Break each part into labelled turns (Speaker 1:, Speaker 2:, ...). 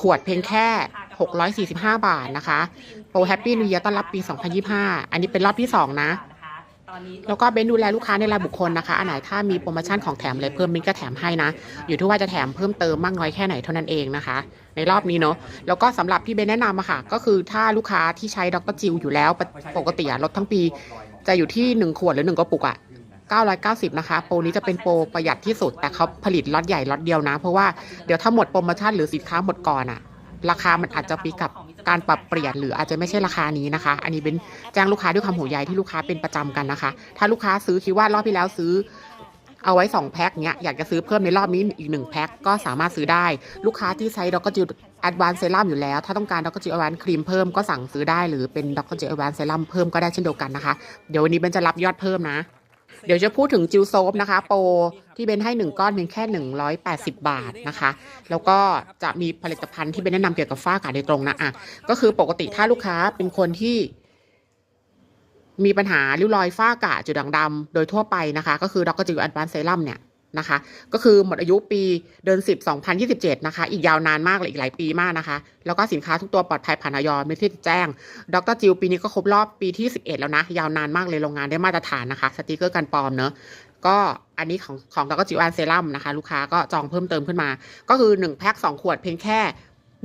Speaker 1: ขวดเพียงแค่ 645 บาทนะคะโปรแฮปปี้นิว e ย r ต้อนรับปี 2025 อันนี้เป็นรอบที่ 2 นะ แล้วก็เบนดูแลลูกค้าในรายบุคคลนะคะ อันไหนถ้ามีโปรโมชั่นของแถมอะไรเพิ่มเบนก็แถมให้นะ อยู่ที่ว่าจะแถมเพิ่มเติมมากน้อยแค่ไหนเท่านั้นเองนะคะ ในรอบนี้เนาะ แล้วก็สำหรับที่เบนแนะนำอะค่ะ ก็คือถ้าลูกค้าที่ใช้ดรจิวอยู่แล้วปกติลดทั้งปี จะอยู่ที่ 1 ขวดหรือ 1กระปุกอะ 990 นะคะ โปรนี้จะเป็นโปรประหยัดที่สุด แต่เขาผลิตล็อตใหญ่ล็อตเดียวนะ เพราะว่าเดี๋ยวถ้าหมดโปรโมชั่นหรือสินค้าหมดก่อนอะราคามันอาจจะปีกับการปรับเปลี่ยนหรืออาจจะไม่ใช่ราคานี้นะคะ อันนี้เป็นแจ้งลูกค้าด้วยความห่วงใยที่ลูกค้าเป็นประจำกันนะคะ ถ้าลูกค้าซื้อคิดว่ารอบที่แล้วซื้อเอาไว้ 2 แพ็คเนี้ยอยากจะซื้อเพิ่มในรอบนี้อีก 1 แพ็คก็สามารถซื้อได้ ลูกค้าที่ใช้ดรจิวแอดวานซ์เซรั่มอยู่แล้ว ถ้าต้องการดรจิแอดวานซ์ครีมเพิ่มก็สั่งซื้อได้หรือเป็นดรจิแอดวานซ์เซรั่มเพิ่มก็ได้เช่นเดียวกันนะคะ เดี๋ยววันนี้เบนจะรับยอดเพิ่มนะ เดี๋ยวจะพูดถึงจิวโซฟนะคะ โปรที่เบนให้ 1 ก้อนเพียงแค่ 180 บาทนะคะ แล้วก็จะมีผลิตภัณฑ์ที่เบนแนะนำเกี่ยวกับฝ้ากระโดยตรงนะอะก็คือปกติถ้าลูกค้าเป็นคนที่มีปัญหาริ้วรอยฝ้ากระจุดด่างดำโดยทั่วไปนะคะ ก็คือดรจิวแอดวานเซรั่มเนี่ย นะคะ ก็คือหมดอายุปีเดือน 10 2027 นะคะ อีกยาวนานมากเลยอีกหลายปีมากนะคะ แล้วก็สินค้าทุกตัวปลอดภัยผ่านออยไม่ที่แจ้ง ดรจิวปีนี้ก็ครบรอบปีที่ 11 แล้วนะ ยาวนานมากเลยโรงงานได้มาตรฐานนะคะ สติกเกอร์กันปลอมเนอะก็อันนี้ของของดรจิวอันเซรั่มนะคะ ลูกค้าก็จองเพิ่มเติมขึ้นมา ก็คือ 1 แพ็ค2 ขวดเพียงแค่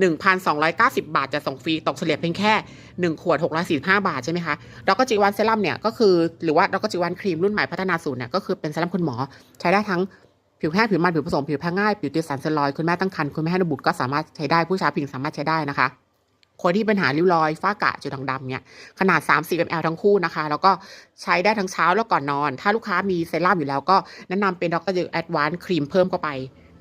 Speaker 1: 1,290 บาทจะส่งฟรีตกเฉลี่ยเพียงแค่ 1 ขวด 645 บาทใช่ไหมคะดรจิวันเซรั่มเนี่ยก็คือหรือว่าดรจิวันครีมรุ่นใหม่พัฒนาสูตรเนี่ยก็คือเป็นเซรั่มคุณหมอ ใช้ได้ทั้งผิวแห้งผิวมันผิวผสมผิวแพ้ง่ายผิวติดสารเซลลอยคุณแม่ตั้งครรภ์คุณแม่ให้นมบุตรก็สามารถใช้ได้ผู้ชายผิงสามารถใช้ได้นะคะคนที่ปัญหาริ้วรอยฝ้ากระจุดด่างดำเนี่ยขนาด 30 ml ทั้งคู่นะคะ แล้วก็ใช้ได้ทั้งเช้าแล้วก่อนนอน ถ้าลูกค้ามีเซรั่มอยู่แล้วก็แนะนำเป็นดรจิวแอดวานซ์ครีมเพิ่มเข้าไป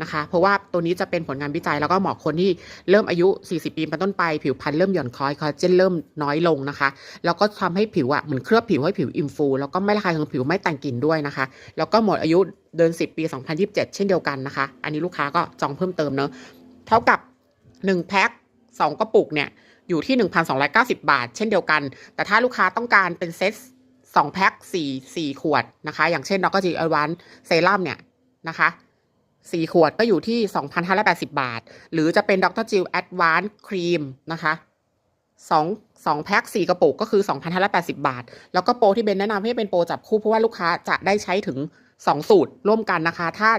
Speaker 1: นะคะ เพราะว่าตัวนี้จะเป็นผลงานวิจัยแล้วก็เหมาะคนที่เริ่มอายุ 40 ปีเป็นต้นไป ผิวพรรณเริ่มหย่อนคล้อยคอลลาเจนเริ่มน้อยลงนะคะ แล้วก็ทำให้ผิวอะเหมือนเคลือบผิวให้ผิวอิ่มฟู แล้วก็ไม่ระคายเคืองผิวไม่แต่งกลิ่นด้วยนะคะ แล้วก็หมดอายุเดือน10 ปี 2027 เช่นเดียวกันนะคะ อันนี้ลูกค้าก็จองเพิ่มเติมเนอะเท่ากับ 1 แพ็ค2กระปุกเนี่ยอยู่ที่ 1,290 บาท เช่นเดียวกัน แต่ถ้าลูกค้าต้องการเป็นเซต2แพ็ค4 4 ขวดนะคะ อย่างเช่นดรจีอวันเซรั่มเนี่ยนะคะ สี่ขวดก็อยู่ที่ 2,580 บาท หรือจะเป็นดรจิลแอดวานซ์ครีมนะคะสองสองแพ็คสี่กระปุกก็คือ 2,580 บาท แล้วก็โปรที่เบนแนะนำให้เป็นโปรจับคู่เพราะว่าลูกค้าจะได้ใช้ถึง 2 สูตรร่วมกันนะคะ ถ้า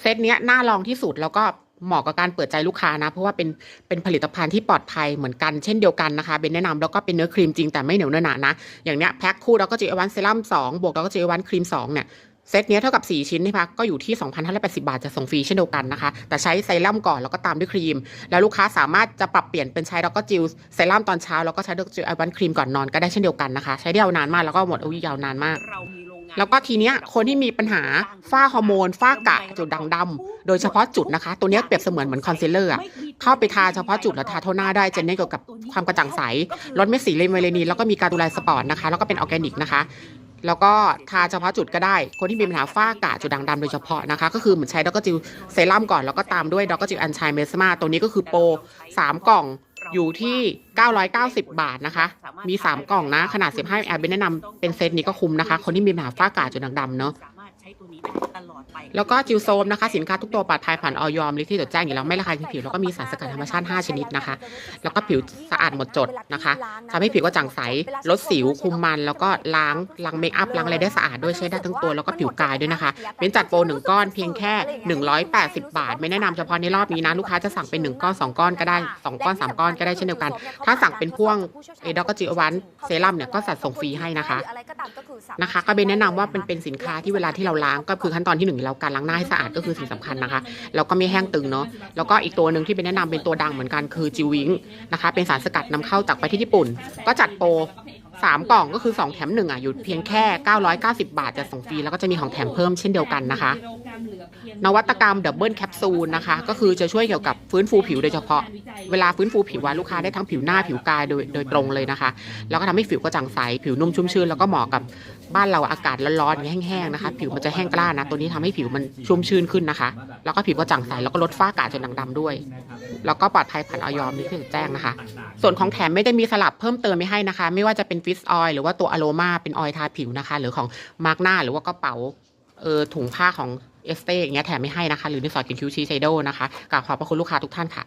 Speaker 1: เซตเนี้ยน่าลองที่สุดแล้วก็เหมาะกับการเปิดใจลูกค้านะ เพราะว่าเป็นเป็นผลิตภัณฑ์ที่ปลอดภัยเหมือนกันเช่นเดียวกันนะคะเบนแนะนำแล้วก็เป็นเนื้อครีมจริงแต่ไม่เหนียวเนื้อหนานะ อย่างเนี้ยแพ็คคู่แล้วก็จีอวันเซรั่ม2บวกแล้วก็จีอวันครีม2เนี่ย เซตเนี้ยเท่ากับ 4 ชิ้นนะคะก็อยู่ที่ 2,580 บาทจะส่งฟรีเช่นเดียวกันนะคะ แต่ใช้เซรั่มก่อนแล้วก็ตามด้วยครีม แล้วลูกค้าสามารถจะปรับเปลี่ยนเป็นใช้ดรจิลเซรั่มตอนเช้าแล้วก็ใช้ดรจิลไอวันครีมก่อนนอนก็ได้เช่นเดียวกันนะคะ ใช้ได้ยาวนานมากแล้วก็หมดอายุยาวนานมาก แล้วก็ทีเนี้ยคนที่มีปัญหาฝ้าฮอร์โมนฝ้ากระจุดด่างดำโดยเฉพาะจุดนะคะ ตัวเนี้ยเปรียบเสมือนเหมือนคอนซีลเลอร์อะเข้าไปทาเฉพาะจุดแล้วทาโทนหน้าได้จะเน้นเกี่ยวกับความกระจ่างใสลดเม็ดสีเลนเวเลนีนแล้วก็มีการดูแลสปอร์ตนะคะแล้วก็เป็นออร์แกนิกนะคะ แล้วก็ทาเฉพาะจุดก็ได้ คนที่มีปัญหาฝ้ากระจุดด่างดำโดยเฉพาะนะคะ ก็คือเหมือนใช้ดรจิลเซรั่มก่อนแล้วก็ตามด้วยดรจิลแอนชัยเมสมาตัวนี้ก็คือโปร3กล่องอยู่ที่ 990 บาทนะคะ มี 3 กล่องนะ ขนาด 15แอลเป็นแนะนำเป็นเซตนี้ก็คุ้มนะคะ คนที่มีปัญหาฝ้ากระจุดด่างดำเนาะ
Speaker 2: อดไป
Speaker 1: แล้วก็จิวโซมนะคะ สินค้าทุกตัวปลอดภัยผ่านออยอมลิที่จดแจ้งอยู่แล้วไม่ระคายผิวแล้วก็มีสารสกัดธรรมชาติ 5 ชนิดนะคะ แล้วก็ผิวสะอาดหมดจดนะคะทำให้ผิวกระจ่างใสลดสิวคุมมันแล้วก็ล้างล้างเมคอัพล้างอะไรได้สะอาดด้วยใช้ได้ทั้งตัวแล้วก็ผิวกายด้วยนะคะเป็นจัดโปรหนึ่งก้อนเพียงแค่ 180 บาท ไม่แนะนำเฉพาะในรอบนี้นะลูกค้าจะสั่งเป็น 1 ก้อน 2 ก้อนก็ได้ 2 ก้อน 3 ก้อนก็ได้เช่นเดียวกัน ถ้าสั่งเป็นพ่วงเอดอกจิอวันเซรั่มเนี่ยก็จัดส่งฟรีให้นะคะนะคะ ก็เป็นแนะนำว่าเป็นเป็นสินค้าที่เวลาที่เราล้างก็คือขั้นตอนที่หนึ่งเราการล้างหน้าให้สะอาดก็คือสิ่งสำคัญนะคะ แล้วก็ไม่แห้งตึงเนาะแล้วก็อีกตัวหนึ่งที่เป็นแนะนำเป็นตัวดังเหมือนกันคือจิวิงนะคะเป็นสารสกัดนำเข้าจากประเทศญี่ปุ่น ก็จัดโปรสามกล่องก็คือ2แถม1อะอยู่เพียงแค่ 990 บาทจะส่งฟรีแล้วก็จะมีของแถมเพิ่มเช่นเดียวกันนะคะ นวัตกรรมดับเบิลแคปซูลนะคะ ก็คือจะช่วยเกี่ยวกับฟื้นฟูผิวโดยเฉพาะ เวลาฟื้นฟูผิวว่าลูกค้าได้ทั้งผิวหน้าผิวกายโดยโดยตรงเลยนะคะ แล้วก็ทำให้ผิวกระจ่างใส ผิวนุ่มชุ่มชื้นแล้วก็เหมาะกับบ้านเราอากาศร้อนๆแห้งๆนะคะ ผิวมันจะแห้งกล้านะ ตัวนี้ทำให้ผิวมันชุ่มชื้นขึ้นนะคะ แล้วก็ผิวกระจ่างใสแล้วก็ลดฝ้ากระจนด่างดำด้วย แล้วก็ปลอดภัยผ่านออยอมนี่คือแจ้งนะคะ ส่วนของแถมไม่ได้มีสลับเพิ่มเติมไม่ให้นะคะ ไม่ว่าจะเป็นฟิสออยหรือว่าตัวอะโรมาเป็นออยทาผิวนะคะ หรือของมาร์กหน้าหรือว่ากระเป๋าเออถุงผ้าของ เอสเต้อย่างเงี้ยแถมไม่ให้นะคะ หรือในสอดกินคิวชีไซโดนะคะกราบขอบพระคุณลูกค้าทุกท่านค่ะ